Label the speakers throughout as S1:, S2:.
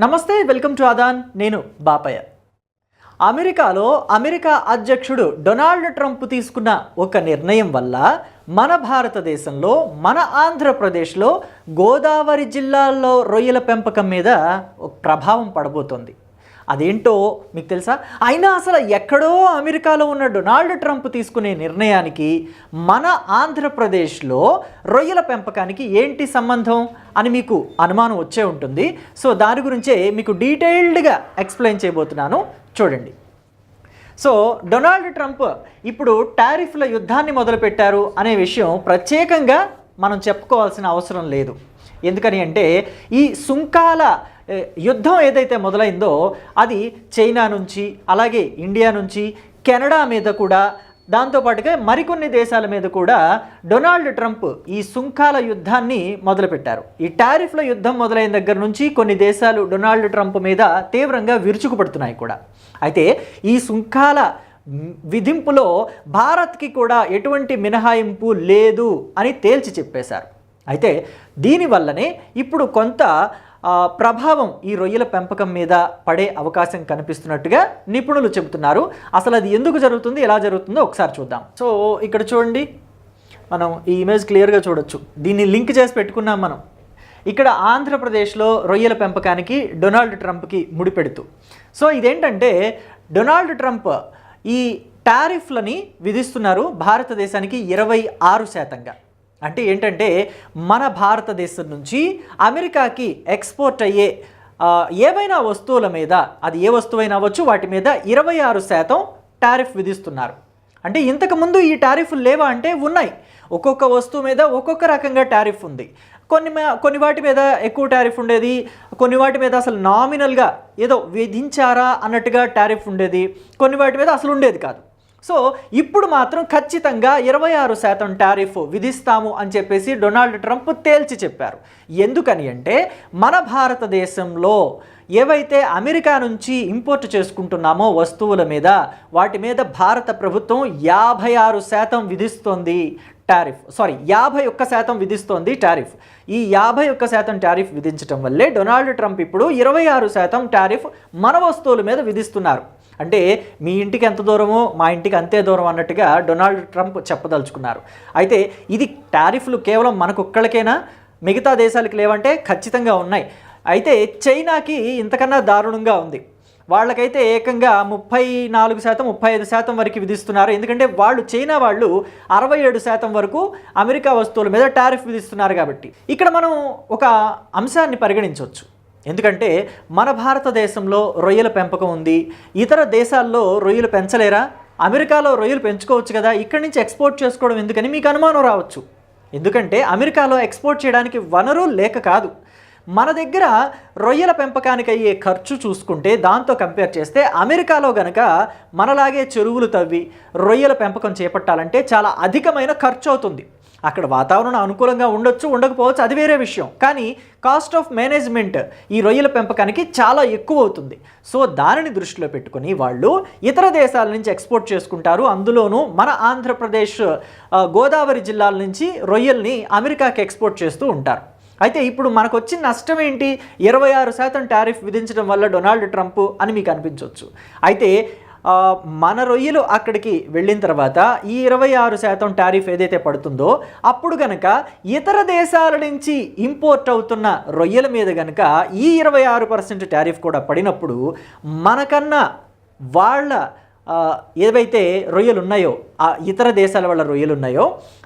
S1: నమస్తే welcome to Aadan. నేను బాపయ్య. అమెరికాలో అమెరికా అధ్యక్షుడు డొనాల్డ్ ట్రంప్ తీసుకున్న ఒక నిర్ణయం వల్ల మన భారతదేశంలో మన ఆంధ్రప్రదేశ్లో గోదావరి జిల్లాల్లో రొయ్యల పెంపకం మీద ప్రభావం పడబోతోంది. అదేంటో మీకు తెలుసా? అయినా అసలు ఎక్కడో అమెరికాలో ఉన్న డొనాల్డ్ ట్రంప్ తీసుకునే నిర్ణయానికి మన ఆంధ్రప్రదేశ్లో రొయ్యల పెంపకానికి ఏంటి సంబంధం అని మీకు అనుమానం వచ్చే ఉంటుంది. సో దాని గురించే మీకు డీటెయిల్డ్గా ఎక్స్ప్లెయిన్ చేయబోతున్నాను. చూడండి. సో డొనాల్డ్ ట్రంప్ ఇప్పుడు టారిఫ్ల యుద్ధాన్ని మొదలుపెట్టారు అనే విషయం ప్రత్యేకంగా మనం చెప్పుకోవాల్సిన అవసరం లేదు. ఎందుకని అంటే ఈ సుంకాల యుద్ధం ఏదైతే మొదలైందో అది చైనా నుంచి అలాగే ఇండియా నుంచి కెనడా మీద కూడా దాంతోపాటుగా మరికొన్ని దేశాల మీద కూడా డొనాల్డ్ ట్రంప్ ఈ సుంకాల యుద్ధాన్ని మొదలుపెట్టారు. ఈ టారిఫ్ల యుద్ధం మొదలైన దగ్గర నుంచి కొన్ని దేశాలు డొనాల్డ్ ట్రంప్ మీద తీవ్రంగా విరుచుకుపడుతున్నాయి కూడా. అయితే ఈ సుంకాల విధింపులో భారత్కి కూడా ఎటువంటి మినహాయింపు లేదు అని తేల్చి చెప్పేశారు. అయితే దీనివల్లనే ఇప్పుడు కొంత ప్రభావం ఈ రొయ్యల పెంపకం మీద పడే అవకాశం కనిపిస్తున్నట్టుగా నిపుణులు చెబుతున్నారు. అసలు అది ఎందుకు జరుగుతుంది ఎలా జరుగుతుందో ఒకసారి చూద్దాం. సో ఇక్కడ చూడండి. మనం ఈ ఇమేజ్ క్లియర్గా చూడొచ్చు. దీన్ని లింక్ చేసి పెట్టుకున్నాం మనం. ఇక్కడ ఆంధ్రప్రదేశ్లో రొయ్యల పెంపకానికి డొనాల్డ్ ట్రంప్కి ముడిపెడుతూ సో ఇదేంటంటే డొనాల్డ్ ట్రంప్ ఈ టారిఫ్లని విధిస్తున్నారు భారతదేశానికి ఇరవై ఆరు శాతంగా. అంటే ఏంటంటే మన భారతదేశం నుంచి అమెరికాకి ఎక్స్పోర్ట్ అయ్యే ఏవైనా వస్తువుల మీద అది ఏ వస్తువైనా అవ్వచ్చు వాటి మీద ఇరవై ఆరు శాతం టారిఫ్ విధిస్తున్నారు. అంటే ఇంతకుముందు ఈ టారిఫ్లు లేవా అంటే ఉన్నాయి. ఒక్కొక్క వస్తువు మీద ఒక్కొక్క రకంగా టారిఫ్ ఉంది. కొన్ని మ- కొన్ని వాటి మీద ఎక్కువ టారిఫ్ ఉండేది కొన్ని వాటి మీద అసలు నామినల్గా ఏదో విధించారా అన్నట్టుగా టారిఫ్ ఉండేది కొన్ని వాటి మీద అసలు ఉండేది కాదు. సో ఇప్పుడు మాత్రం ఖచ్చితంగా ఇరవై ఆరు శాతం టారిఫ్ విధిస్తాము అని చెప్పేసి డొనాల్డ్ ట్రంప్ తేల్చి చెప్పారు. ఎందుకని అంటే మన భారతదేశంలో ఏవైతే అమెరికా నుంచి ఇంపోర్ట్ చేసుకుంటున్నామో వస్తువుల మీద వాటి మీద భారత ప్రభుత్వం యాభై ఆరు శాతం విధిస్తోంది టారిఫ్. సారీ యాభై ఒక్క శాతం విధిస్తోంది టారిఫ్. ఈ యాభై ఒక్క శాతం టారిఫ్ విధించడం వల్లే డొనాల్డ్ ట్రంప్ ఇప్పుడు ఇరవై ఆరు శాతం టారిఫ్ మన వస్తువుల మీద విధిస్తున్నారు. అంటే మీ ఇంటికి ఎంత దూరమో మా ఇంటికి అంతే దూరం అన్నట్టుగా డొనాల్డ్ ట్రంప్ చెప్పదలుచుకున్నారు. అయితే ఇది టారిఫ్లు కేవలం మనకొక్కళ్ళకేనా? మిగతా దేశాలకు లేవంటే ఖచ్చితంగా ఉన్నాయి. అయితే చైనాకి ఇంతకన్నా దారుణంగా ఉంది. వాళ్ళకైతే ఏకంగా ముప్పై నాలుగు శాతం ముప్పై ఐదు శాతం వరకు విధిస్తున్నారు. ఎందుకంటే వాళ్ళు చైనా వాళ్ళు అరవై ఏడు శాతం వరకు అమెరికా వస్తువుల మీద టారిఫ్ విధిస్తున్నారు కాబట్టి. ఇక్కడ మనం ఒక అంశాన్ని పరిగణించవచ్చు. ఎందుకంటే మన భారతదేశంలో రొయ్యల పెంపకం ఉంది. ఇతర దేశాల్లో రొయ్యలు పెంచలేరా? అమెరికాలో రొయ్యలు పెంచుకోవచ్చు కదా. ఇక్కడి నుంచి ఎక్స్పోర్ట్ చేసుకోవడం ఎందుకని మీకు అనుమానం రావచ్చు. ఎందుకంటే అమెరికాలో ఎక్స్పోర్ట్ చేయడానికి వనరు లేక కాదు. మన దగ్గర రొయ్యల పెంపకానికి అయ్యే ఖర్చు చూసుకుంటే దాంతో కంపేర్ చేస్తే అమెరికాలో గనక మనలాగే చెరువులు తవ్వి రొయ్యల పెంపకం చేపట్టాలంటే చాలా అధికమైన ఖర్చు అవుతుంది. అక్కడ వాతావరణం అనుకూలంగా ఉండొచ్చు ఉండకపోవచ్చు అది వేరే విషయం. కానీ కాస్ట్ ఆఫ్ మేనేజ్మెంట్ ఈ రొయ్యల పెంపకానికి చాలా ఎక్కువ అవుతుంది సో దానిని దృష్టిలో పెట్టుకుని వాళ్ళు ఇతర దేశాల నుంచి ఎక్స్పోర్ట్ చేసుకుంటారు. అందులోనూ మన ఆంధ్రప్రదేశ్ గోదావరి జిల్లాల నుంచి రొయ్యల్ని అమెరికాకి ఎక్స్పోర్ట్ చేస్తూ ఉంటారు. అయితే ఇప్పుడు మనకు వచ్చిన నష్టం ఏంటి? ఇరవై ఆరు శాతం టారిఫ్ విధించడం వల్ల డొనాల్డ్ ట్రంప్ అని మీకు అనిపించవచ్చు అయితే మన రొయ్యలు అక్కడికి వెళ్ళిన తర్వాత ఈ ఇరవై ఆరు శాతం టారిఫ్ ఏదైతే పడుతుందో అప్పుడు గనక ఇతర దేశాల నుంచి ఇంపోర్ట్ అవుతున్న రొయ్యల మీద గనక ఈ ఇరవై ఆరు పర్సెంట్ టారిఫ్ కూడా పడినప్పుడు మనకన్నా వాళ్ళ ఏవైతే రొయ్యలు ఉన్నాయో ఆ ఇతర దేశాల వాళ్ళ రొయ్యలు ఉన్నాయో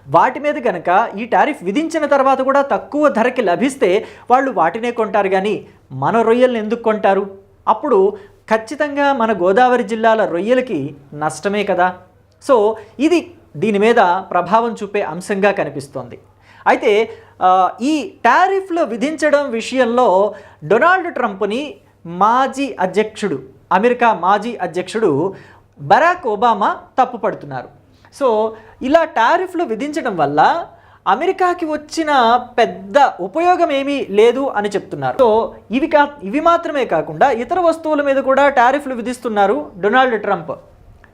S1: వాటి మీద కనుక ఈ టారిఫ్ విధించిన తర్వాత కూడా తక్కువ ధరకి లభిస్తే వాళ్ళు వాటినే కొంటారు. కానీ మన రొయ్యలను ఎందుకు కొంటారు? అప్పుడు ఖచ్చితంగా మన గోదావరి జిల్లాల రొయ్యలకి నష్టమే కదా? సో ఇది దీని మీద ప్రభావం చూపే అంశంగా కనిపిస్తోంది. అయితే ఈ టారిఫ్లు విధించడం విషయంలో డొనాల్డ్ ట్రంప్ని మాజీ అధ్యక్షుడు అమెరికా మాజీ అధ్యక్షుడు బరాక్ ఒబామా తప్పుపడుతున్నారు. సో ఇలా టారిఫ్లు విధించడం వల్ల అమెరికాకి వచ్చిన పెద్ద ఉపయోగం ఏమీ లేదు అని చెప్తున్నారు. సో ఇవి కా ఇవి మాత్రమే కాకుండా ఇతర వస్తువుల మీద కూడా టారిఫ్లు విధిస్తున్నారు డొనాల్డ్ ట్రంప్.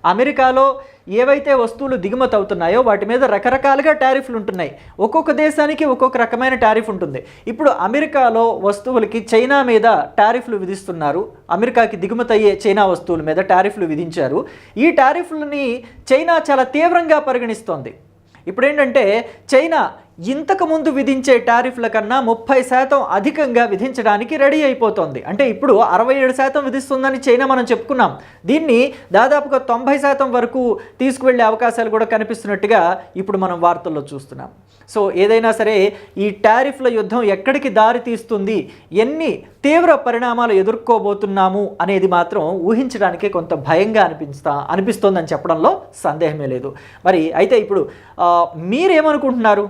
S1: అమెరికాలో ఏవైతే వస్తువులు దిగుమతి అవుతున్నాయో వాటి మీద రకరకాలుగా టారిఫ్లు ఉంటున్నాయి. ఒక్కొక్క దేశానికి ఒక్కొక్క రకమైన టారిఫ్ ఉంటుంది. ఇప్పుడు అమెరికాలో వస్తువులకి చైనా మీద టారిఫ్లు విధిస్తున్నారు. అమెరికాకి దిగుమతి అయ్యే చైనా వస్తువుల మీద టారిఫ్లు విధించారు. ఈ టారిఫ్లని చైనా చాలా తీవ్రంగా పరిగణిస్తోంది. ఇప్పుడు ఏంటంటే చైనా ఇంతకు ముందు విధించే టారిఫ్ల కన్నా ముప్పై శాతం అధికంగా విధించడానికి రెడీ అయిపోతుంది. అంటే ఇప్పుడు అరవై ఏడు శాతం విధిస్తుందని చైనా మనం చెప్పుకున్నాం. దీన్ని దాదాపుగా తొంభై శాతం వరకు తీసుకువెళ్ళే అవకాశాలు కూడా కనిపిస్తున్నట్టుగా ఇప్పుడు మనం వార్తల్లో చూస్తున్నాం. సో ఏదైనా సరే ఈ టారిఫ్ల యుద్ధం ఎక్కడికి దారి తీస్తుంది? ఎన్ని తీవ్ర పరిణామాలు ఎదుర్కోబోతున్నాము? అనేది మాత్రం ఊహించడానికే కొంత భయంగా అనిపిస్తా అనిపిస్తోందని చెప్పడంలో సందేహమే లేదు. మరి అయితే ఇప్పుడు మీరేమనుకుంటున్నారు?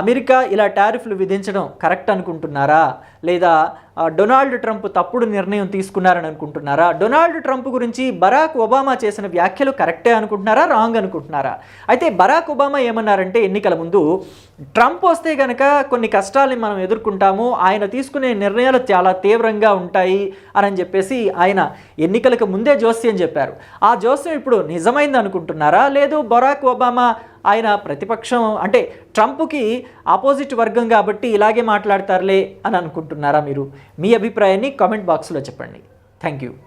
S1: అమెరికా ఇలా టారిఫ్లు విధించడం కరెక్ట్ అనుకుంటున్నారా? లేదా డొనాల్డ్ ట్రంప్ తప్పుడు నిర్ణయం తీసుకున్నారని అనుకుంటున్నారా? డొనాల్డ్ ట్రంప్ గురించి బరాక్ ఒబామా చేసిన వ్యాఖ్యలు కరెక్టే అనుకుంటున్నారా? రాంగ్ అనుకుంటున్నారా? అయితే బరాక్ ఒబామా ఏమన్నారంటే ఎన్నికల ముందు ట్రంప్ వస్తే కనుక కొన్ని కష్టాలని మనం ఎదుర్కొంటాము ఆయన తీసుకునే నిర్ణయాలు చాలా తీవ్రంగా ఉంటాయి అని చెప్పేసి ఆయన ఎన్నికలకు ముందే జోస్యం చెప్పారు. ఆ జోస్యం ఇప్పుడు నిజమైంది అనుకుంటున్నారా? లేదు బరాక్ ఒబామా ఆయన ప్రతిపక్షం అంటే ట్రంప్కి ఆపోజిట్ వర్గం కాబట్టి ఇలాగే మాట్లాడతారులే అని అనుకుంటున్నారా మీరు? మీ అభిప్రాయాన్ని కామెంట్ బాక్స్లో చెప్పండి. Thank you